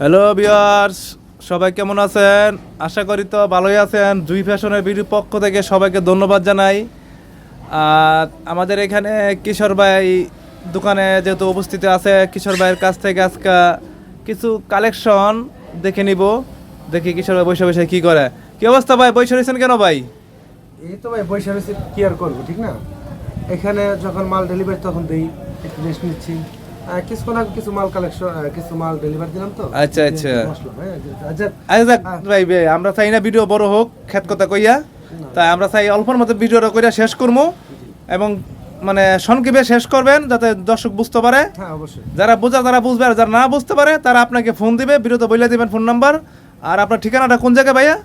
Hello বিয়ার্স সবাই কেমন আছেন? আশা করি তো ভালোই আছেন। জুই ফ্যাশনের ভিডিও পক্ষ থেকে সবাইকে ধন্যবাদ জানাই। আর আমাদের এখানে কিশোর ভাই দোকানে যেহেতু উপস্থিত আছে, কিশোর ভাইয়ের কাছ থেকে আজকে কিছু কালেকশন দেখে নিব। দেখি কিশোর ভাই বসে বসে কী করে। কি অবস্থা ভাই? বসে রয়েছেন কেন ভাই? এই তো ভাই বৈশা রয়েছে, কি আর করব, ঠিক না? এখানে যখন মাল ডেলিভারি তখন দেই, একটু রেস্ট নিচ্ছি। কিছুক্ষণ আগে কিছু মাল কালেকশন কিছু মাল ডেলিভারি দিলাম তো। আচ্ছা, আচ্ছা। হ্যাঁ, আচ্ছা আচ্ছা ভাই আমরা চাই না ভিডিও বড় হোক খেত কথা কইয়া। তাই আমরা চাই অল্পর মধ্যে ভিডিওটা কইরা শেষ করব এবং মানে সংক্ষেপে শেষ করবেন যাতে দর্শক বুঝতে পারে। হ্যাঁ অবশ্যই। যারা বোঝা তারা বুঝবে আর যারা না বুঝতে পারে তারা আপনাকে ফোন দিবে ভিডিওতে বলে দিবেন ফোন নাম্বার আর আপনার ঠিকানাটা কোন জায়গায় ভাইয়া?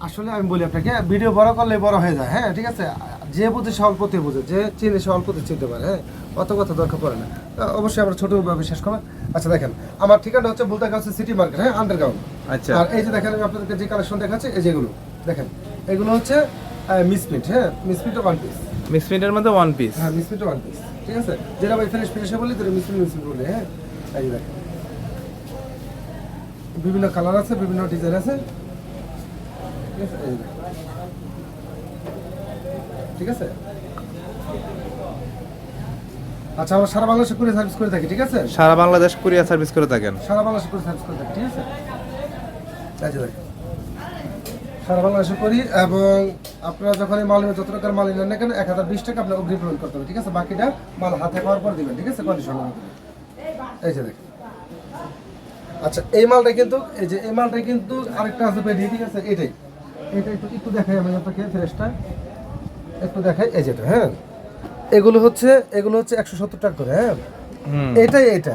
আসলে আমি বলি আপনাকে ভিডিও বড় করলে বড় হয়ে যায় হ্যাঁ ঠিক আছে? যে বুঝে সে অল্পতে বুঝে যে চিনে সে অল্পতে চিনতে পারে হ্যাঁ? অত কথা দরকার পড়ে না। তা অবশ্যই আমরা ছোটভাবে শেষ করব। আচ্ছা দেখেন আমার ঠিকানা হচ্ছে বলতে গেছে সিটি মার্কেট হ্যাঁ আন্ডারগ্রাউন্ড আচ্ছা। আর এই যে দেখেন আমি আপনাদেরকে যে কালেকশন দেখাচ্ছি এই যেগুলো দেখেন এগুলো হচ্ছে মিসপ্রিন্ট হ্যাঁ মিসপ্রিন্ট ওয়ান পিস মিস মিনিটের মধ্যে ওয়ান পিস হ্যাঁ মিসপ্রিন্ট ওয়ান পিস ঠিক আছে? যেটা ভাই ফিনিশ ফিনিশে বলি যেটা মিসপ্রিন্ট মিসপ্রিন্ট বলি হ্যাঁ? এই দেখেন বিভিন্ন কালার আছে বিভিন্ন ডিজাইন আছে। ঠিক আছে? ঠিক আছে আচ্ছা আমরা সারা বাংলাদেশে করে সার্ভিস করে থাকি ঠিক আছে? সারা বাংলাদেশ কুরিয়ার সার্ভিস করে থাকেন। সারা বাংলাদেশে করে সার্ভিস করে থাকি ঠিক আছে? এই যে সারা বাংলাদেশে করি এবং আপনারা যখন এই মাল নেবেন, যত টাকার মাল নেন না কেন এক হাজার বিশ টাকা আপনার অগ্রিম পেমেন্ট করতে হবে ঠিক আছে? বাকিটা মাল হাতে পাওয়ার পর দিবেন ঠিক আছে? কন্ডিশন এই যে দেখেন। আচ্ছা এই মালটা কিন্তু এই যে এই মালটা কিন্তু আরেকটা আছে পেডি ঠিক আছে? এটাই। এটা একটু একটু দেখাই আমি আপনাকে ফ্রেশটা। একটু দেখাই এই যেটা হ্যাঁ? এগুলো হচ্ছে এগুলো হচ্ছে একশো সত্তর টাকা করে হ্যাঁ? এটাই এটা।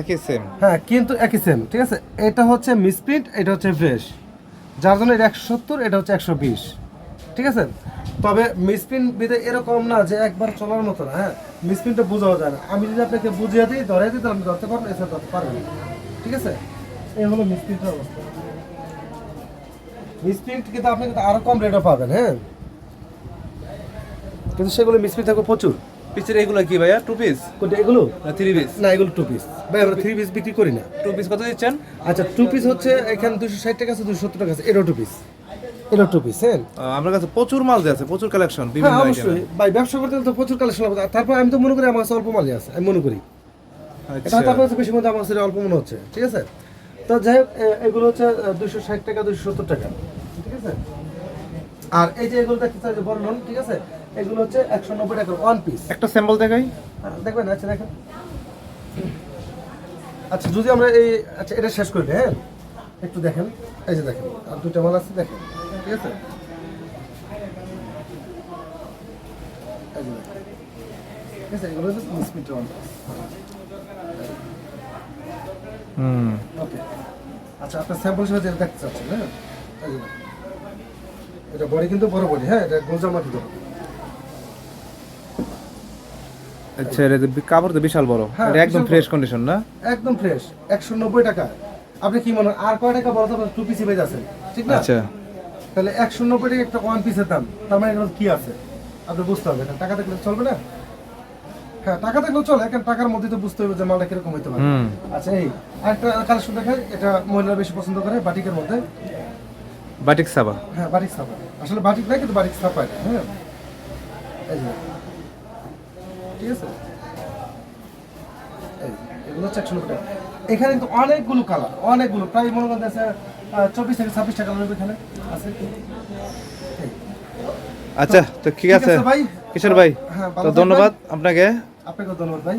একই সেম হ্যাঁ কিন্তু একই সেম ঠিক আছে? এটা হচ্ছে মিসপ্রিন্ট এটা হচ্ছে ফ্রেশ যার জন্য এটা একশো সত্তর এটা হচ্ছে একশো বিশ ঠিক আছে? তবে মিসপ্রিন্ট বিদে এরকম না যে একবার চলার মতো না হ্যাঁ? মিসপ্রিন্টটা বোঝাও যায় না। আমি যদি আপনাকে বুঝিয়ে দিই ধরে দিই তাহলে আপনি ধরতে পারবেন এছাড়া ধরতে পারবেন ঠিক আছে? এই হলো মিসপ্রিন্টের অবস্থা। মিসপ্রিন্ট কিন্তু আপনি কিন্তু আরও কম রেটও পাবেন হ্যাঁ? কিন্তু সেগুলো মিসপ্রিন্ট থাকবে প্রচুর। পিসের এগুলো কি ভাইয়া? টু পিস কোনটা এগুলো? না থ্রি পিস না এগুলো টু পিস ভাই আমরা থ্রি পিস বিক্রি করি না। টু পিস কত দিচ্ছেন? আচ্ছা টু পিস হচ্ছে এখানে দুশো ষাট টাকা আছে দুশো সত্তর টাকা আছে। এটাও টু পিস টু পিস হ্যাঁ? আমার কাছে প্রচুর মাল আছে প্রচুর কালেকশন হ্যাঁ বিভিন্ন অবশ্যই। ভাই ব্যবসা করতে তো প্রচুর কালেকশন হবে। তারপর আমি তো মনে করি আমার কাছে অল্প মালই আছে আমি মনে করি। এটা আচ্ছা হয়তো আপনার কাছে বেশি মধ্যে আমার কাছে অল্প মনে হচ্ছে। ঠিক আছে? তো যাই হোক এগুলো হচ্ছে দুশো ষাট টাকা দুশো সত্তর টাকা ঠিক আছে? আর এই যে এগুলো দেখতে চাই লোন ঠিক আছে? এগুলো হচ্ছে একশো নব্বই টাকা ওয়ান পিস একটা স্যাম্পল দেখাই। দেখবেন আচ্ছা দেখেন। আচ্ছা যদি আমরা এই আচ্ছা এটা শেষ করি হ্যাঁ? একটু দেখেন এই যে দেখেন আর দুটো মাল আছে দেখেন ঠিক আছে? ঠিক আছে? এগুলো হচ্ছে হুম। ওকে। আচ্ছা আপনার স্যাম্পল হিসেবে যেটা দেখতে চাচ্ছেন হ্যাঁ। এটা বডি কিন্তু বড় বডি হ্যাঁ? এটা গোলজামা দিতে হবে আচ্ছা এটা কাপড় তো বিশাল বড়। হ্যাঁ, এটা একদম ফ্রেশ কন্ডিশন না? একদম ফ্রেশ একশো নব্বই টাকা। আপনি কি মনে হয় আর কয় টাকা বড় তো টু পিসি পেয়ে যাচ্ছেন ঠিক না? আচ্ছা। তাহলে একশো নব্বই টাকা একটা ওয়ান পিসের দাম। তার মানে কি আছে? আপনি বুঝতে হবে না। টাকা থাকলে চলবে না? হ্যাঁ টাকা থাকলেও চলে কারণ টাকার মধ্যে তো বুঝতে হবে যে মালটা কীরকম হইতে পারে। আচ্ছা এই আরেকটা কালেকশন এটা মহিলারা বেশি পছন্দ করে বাটিকের মধ্যে। বাটিক সাবা। হ্যাঁ বাটিক ছাপা আসলে বাটিক কিন্তু বাটিক এটা হ্যাঁ। ঠিক আছে? এগুলো হচ্ছে একশো টাকা। এখানে কিন্তু অনেকগুলো কালার অনেকগুলো প্রায় মনে করেন আছে চব্বিশ থেকে ছাব্বিশটা কালার এখানে। আছে? আচ্ছা তো ঠিক আছে। ভাই। কিশোর ভাই হ্যাঁ তো ধন্যবাদ আপনাকে। আপনাকেও ধন্যবাদ ভাই।